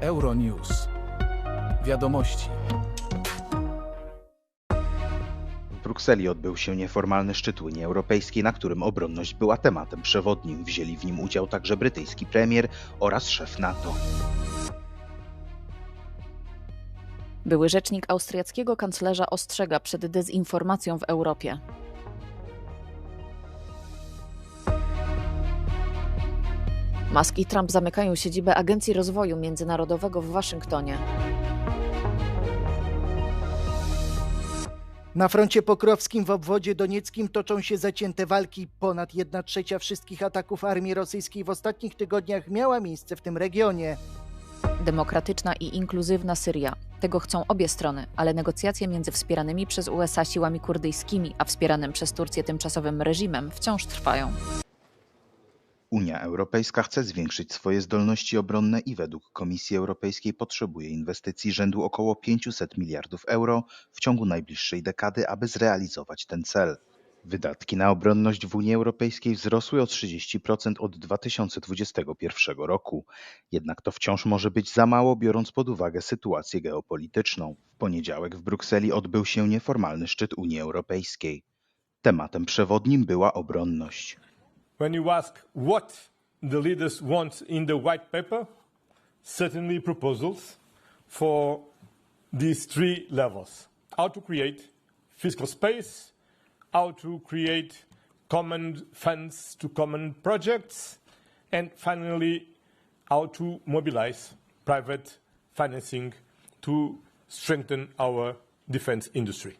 Euronews. Wiadomości. W Brukseli odbył się nieformalny szczyt Unii Europejskiej, na którym obronność była tematem przewodnim. Wzięli w nim udział także brytyjski premier oraz szef NATO. Były rzecznik austriackiego kanclerza ostrzega przed dezinformacją w Europie. Musk i Trump zamykają siedzibę Agencji Rozwoju Międzynarodowego w Waszyngtonie. Na froncie pokrowskim w obwodzie donieckim toczą się zacięte walki. Ponad 1 trzecia wszystkich ataków armii rosyjskiej w ostatnich tygodniach miała miejsce w tym regionie. Demokratyczna i inkluzywna Syria. Tego chcą obie strony, ale negocjacje między wspieranymi przez USA siłami kurdyjskimi a wspieranym przez Turcję tymczasowym reżimem wciąż trwają. Unia Europejska chce zwiększyć swoje zdolności obronne i według Komisji Europejskiej potrzebuje inwestycji rzędu około 500 miliardów euro w ciągu najbliższej dekady, aby zrealizować ten cel. Wydatki na obronność w Unii Europejskiej wzrosły o 30% od 2021 roku. Jednak to wciąż może być za mało, biorąc pod uwagę sytuację geopolityczną. W poniedziałek w Brukseli odbył się nieformalny szczyt Unii Europejskiej. Tematem przewodnim była obronność. When you ask what the leaders want in the white paper, certainly proposals for these three levels. How to create fiscal space, how to create common funds to common projects, and finally, how to mobilize private financing to strengthen our defense industry.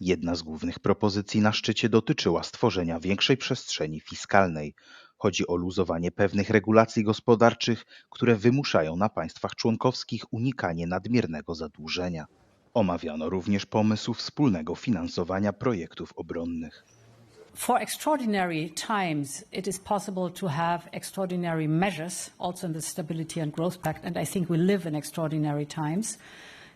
Jedna z głównych propozycji na szczycie dotyczyła stworzenia większej przestrzeni fiskalnej. Chodzi o luzowanie pewnych regulacji gospodarczych, które wymuszają na państwach członkowskich unikanie nadmiernego zadłużenia. Omawiano również pomysł wspólnego finansowania projektów obronnych. For extraordinary times, it is possible to have extraordinary measures, also in the Stability and Growth Pact, and I think we live in extraordinary times.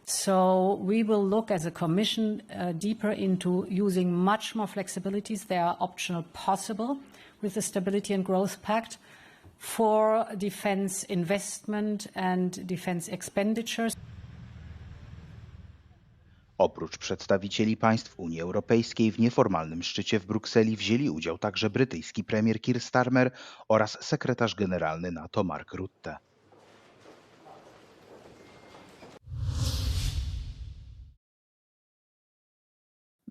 So we will look as a Commission uh, deeper into using much more flexibilities. They are optional possible with the Stability and Growth Pact for defense investment and defense expenditures. Oprócz przedstawicieli państw Unii Europejskiej w nieformalnym szczycie w Brukseli wzięli udział także brytyjski premier Keir Starmer oraz sekretarz generalny NATO Mark Rutte.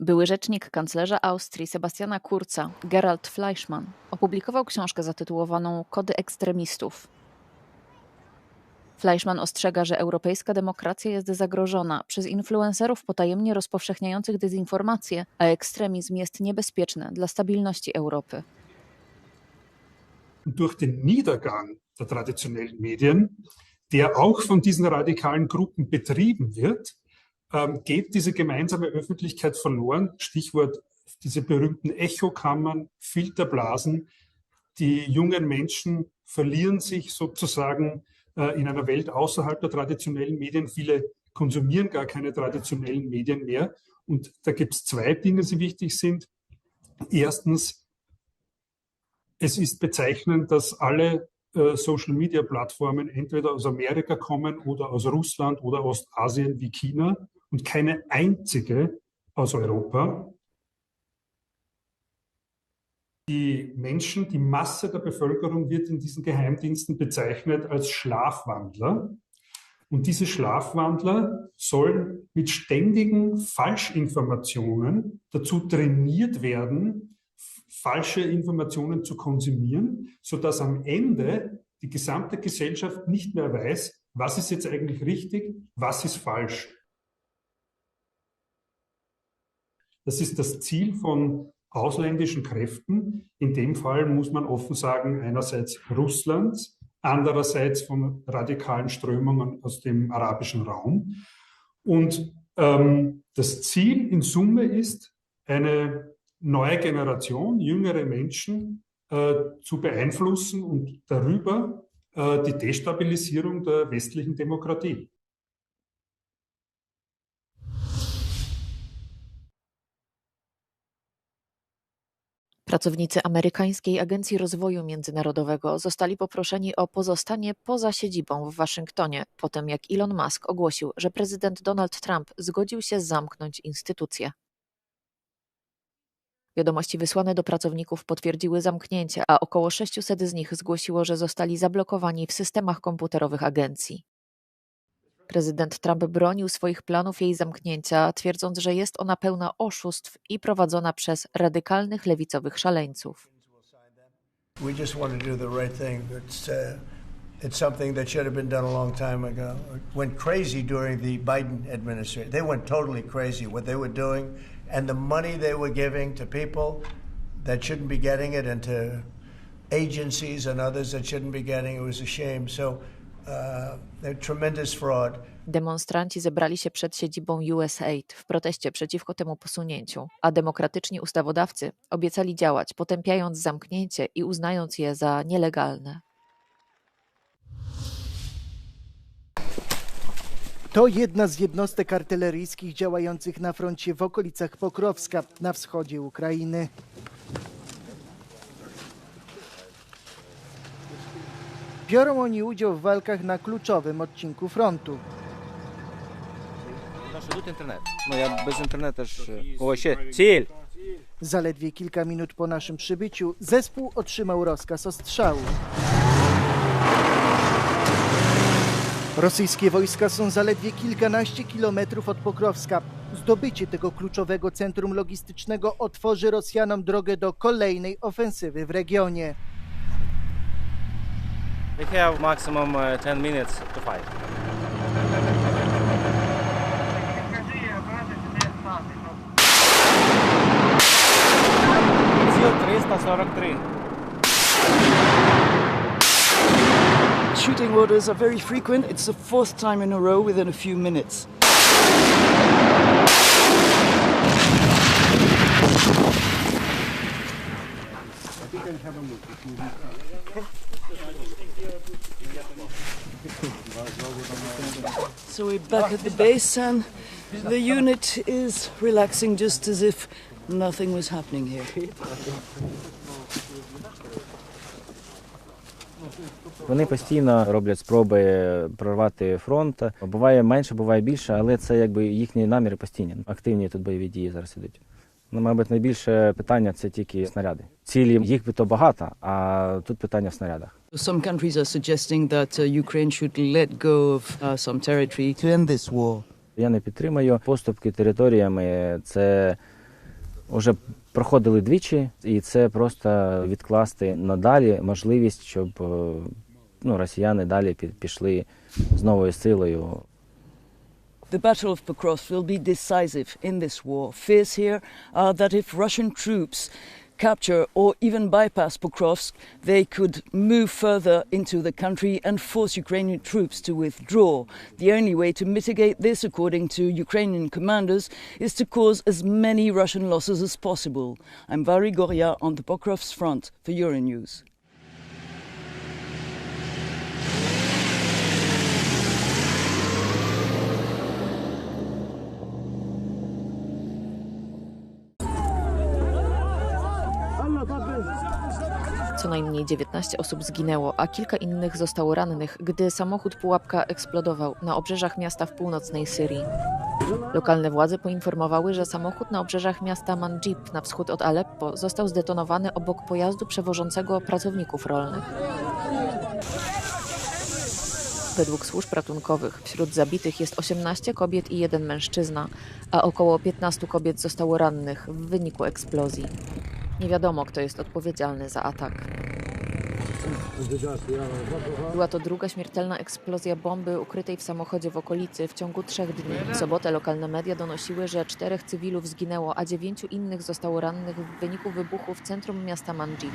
Były rzecznik kanclerza Austrii Sebastiana Kurza, Gerald Fleischmann, opublikował książkę zatytułowaną Kody ekstremistów. Fleischmann ostrzega, że europejska demokracja jest zagrożona przez influencerów potajemnie rozpowszechniających dezinformację, a ekstremizm jest niebezpieczny dla stabilności Europy. Durch den Niedergang der traditionellen Medien, der auch von diesen radikalen Gruppen betrieben wird, ähm, geht diese gemeinsame Öffentlichkeit verloren. Stichwort diese berühmten Echokammern, Filterblasen. Die jungen Menschen verlieren sich sozusagen äh, in einer Welt außerhalb der traditionellen Medien. Viele konsumieren gar keine traditionellen Medien mehr. Und da gibt es zwei Dinge, die wichtig sind. Erstens, es ist bezeichnend, dass alle äh, Social-Media-Plattformen entweder aus Amerika kommen oder aus Russland oder Ostasien wie China und keine einzige aus Europa. Die Menschen, die Masse der Bevölkerung wird in diesen Geheimdiensten bezeichnet als Schlafwandler. Und diese Schlafwandler sollen mit ständigen Falschinformationen dazu trainiert werden, falsche Informationen zu konsumieren, sodass am Ende die gesamte Gesellschaft nicht mehr weiß, was ist jetzt eigentlich richtig, was ist falsch. Das ist das Ziel von ausländischen Kräften. In dem Fall muss man offen sagen, einerseits Russlands, andererseits von radikalen Strömungen aus dem arabischen Raum. Und ähm, das Ziel in Summe ist, eine neue Generation, jüngere Menschen äh, zu beeinflussen und darüber äh, die Destabilisierung der westlichen Demokratie. Pracownicy amerykańskiej Agencji Rozwoju Międzynarodowego zostali poproszeni o pozostanie poza siedzibą w Waszyngtonie, po tym jak Elon Musk ogłosił, że prezydent Donald Trump zgodził się zamknąć instytucję. Wiadomości wysłane do pracowników potwierdziły zamknięcie, a około 600 z nich zgłosiło, że zostali zablokowani w systemach komputerowych agencji. Prezydent Trump bronił swoich planów jej zamknięcia, twierdząc, że jest ona pełna oszustw i prowadzona przez radykalnych lewicowych szaleńców. Uh, it's something that should have been done a long time ago. It went crazy during the Biden administration. They went totally crazy what they were doing and the money they were giving to people that shouldn't be getting it and to agencies and others that shouldn't be getting it. Was a shame. So. Demonstranci zebrali się przed siedzibą USAID w proteście przeciwko temu posunięciu, a demokratyczni ustawodawcy obiecali działać, potępiając zamknięcie i uznając je za nielegalne. To jedna z jednostek artyleryjskich działających na froncie w okolicach Pokrowska na wschodzie Ukrainy. Biorą oni udział w walkach na kluczowym odcinku frontu. No ja bez internetu też... E, Się! Zaledwie kilka minut po naszym przybyciu zespół otrzymał rozkaz ostrzału. Rosyjskie wojska są zaledwie kilkanaście kilometrów od Pokrowska. Zdobycie tego kluczowego centrum logistycznego otworzy Rosjanom drogę do kolejnej ofensywy w regionie. We have maximum uh, 10 minutes to fight. Ціль 343. Shooting orders are very frequent. It's the fourth time in a row within a few minutes. So we're back at the base, and the unit is relaxing just as if nothing was happening here. Вони постійно роблять спроби прорвати фронт. Буває менше, буває більше, але це якби їхні наміри постійні. Активні тут бойові дії зараз ідуть. Ну, мабуть, найбільше питання це тільки снаряди. Цілі їх би то багато, а тут питання в снарядах. Some countries are suggesting that uh, Ukraine should let go of uh, some territory to end this war. Я не підтримую поступки територіями. Це вже проходили двічі, і це просто відкласти надалі можливість, щоб е, ну, росіяни далі пі- пішли з новою силою. The Battle of Pokrovsk will be decisive in this war. Fears here are that if Russian troops capture or even bypass Pokrovsk, they could move further into the country and force Ukrainian troops to withdraw. The only way to mitigate this, according to Ukrainian commanders, is to cause as many Russian losses as possible. I'm Vary Goria on the Pokrovsk front for Euronews. Co najmniej 19 osób zginęło, a kilka innych zostało rannych, gdy samochód pułapka eksplodował na obrzeżach miasta w północnej Syrii. Lokalne władze poinformowały, że samochód na obrzeżach miasta Manjib na wschód od Aleppo został zdetonowany obok pojazdu przewożącego pracowników rolnych. Według służb ratunkowych wśród zabitych jest 18 kobiet i jeden mężczyzna, a około 15 kobiet zostało rannych w wyniku eksplozji. Nie wiadomo, kto jest odpowiedzialny za atak. Była to druga śmiertelna eksplozja bomby ukrytej w samochodzie w okolicy w ciągu trzech dni. W sobotę lokalne media donosiły, że czterech cywilów zginęło, a dziewięciu innych zostało rannych w wyniku wybuchu w centrum miasta Manji.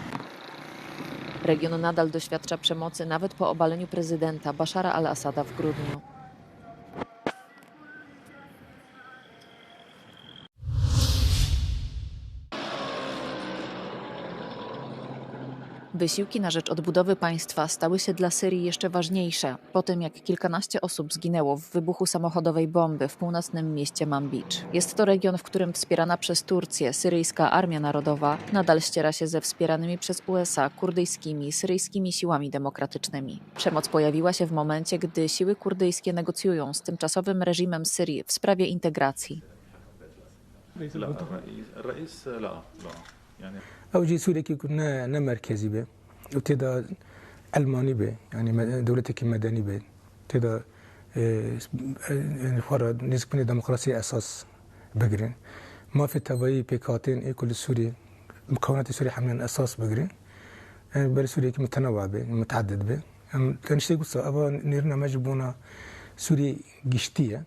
Region nadal doświadcza przemocy nawet po obaleniu prezydenta Bashara al-Assada w grudniu. Wysiłki na rzecz odbudowy państwa stały się dla Syrii jeszcze ważniejsze po tym, jak kilkanaście osób zginęło w wybuchu samochodowej bomby w północnym mieście Manbij. Jest to region, w którym wspierana przez Turcję syryjska Armia Narodowa nadal ściera się ze wspieranymi przez USA kurdyjskimi, syryjskimi siłami demokratycznymi. Przemoc pojawiła się w momencie, gdy siły kurdyjskie negocjują z tymczasowym reżimem Syrii w sprawie integracji. يعني. أو جي سوريا كي كنا نا مركزي به وتدا علماني به يعني دولتك مدني به تدا فرد نسبة ديمقراطية أساس بقرين ما في تبعي بيكاتين إيه كل سوري مكونات سوريا حملين أساس بقرين بل سوريا متنوع به متعدد به تنشتي قصة أبا نيرنا قشتية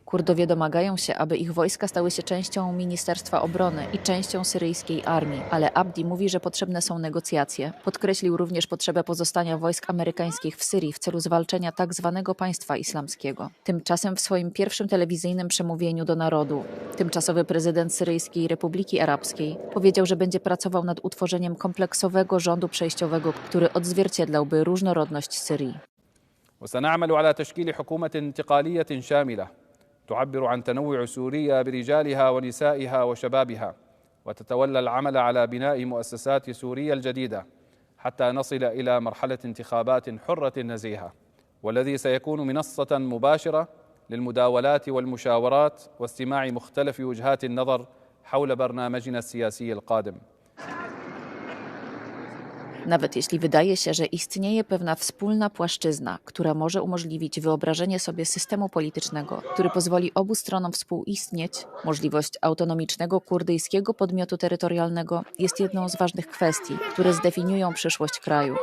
Kurdowie domagają się, aby ich wojska stały się częścią Ministerstwa Obrony i częścią syryjskiej armii, ale Abdi mówi, że potrzebne są negocjacje. Podkreślił również potrzebę pozostania wojsk amerykańskich w Syrii w celu zwalczenia tak zwanego państwa islamskiego. Tymczasem w swoim pierwszym telewizyjnym przemówieniu do narodu tymczasowy prezydent Syryjskiej Republiki Arabskiej powiedział, że będzie pracował nad utworzeniem kompleksowego rządu przejściowego, który odzwierciedlałby różnorodność Syrii. وسنعمل على تشكيل حكومة انتقالية شاملة تعبر عن تنوع سوريا برجالها ونسائها وشبابها وتتولى العمل على بناء مؤسسات سوريا الجديدة حتى نصل إلى مرحلة انتخابات حرة نزيهة والذي سيكون منصة مباشرة للمداولات والمشاورات واستماع مختلف وجهات النظر حول برنامجنا السياسي القادم. Nawet jeśli wydaje się, że istnieje pewna wspólna płaszczyzna, która może umożliwić wyobrażenie sobie systemu politycznego, który pozwoli obu stronom współistnieć, możliwość autonomicznego kurdyjskiego podmiotu terytorialnego jest jedną z ważnych kwestii, które zdefiniują przyszłość kraju.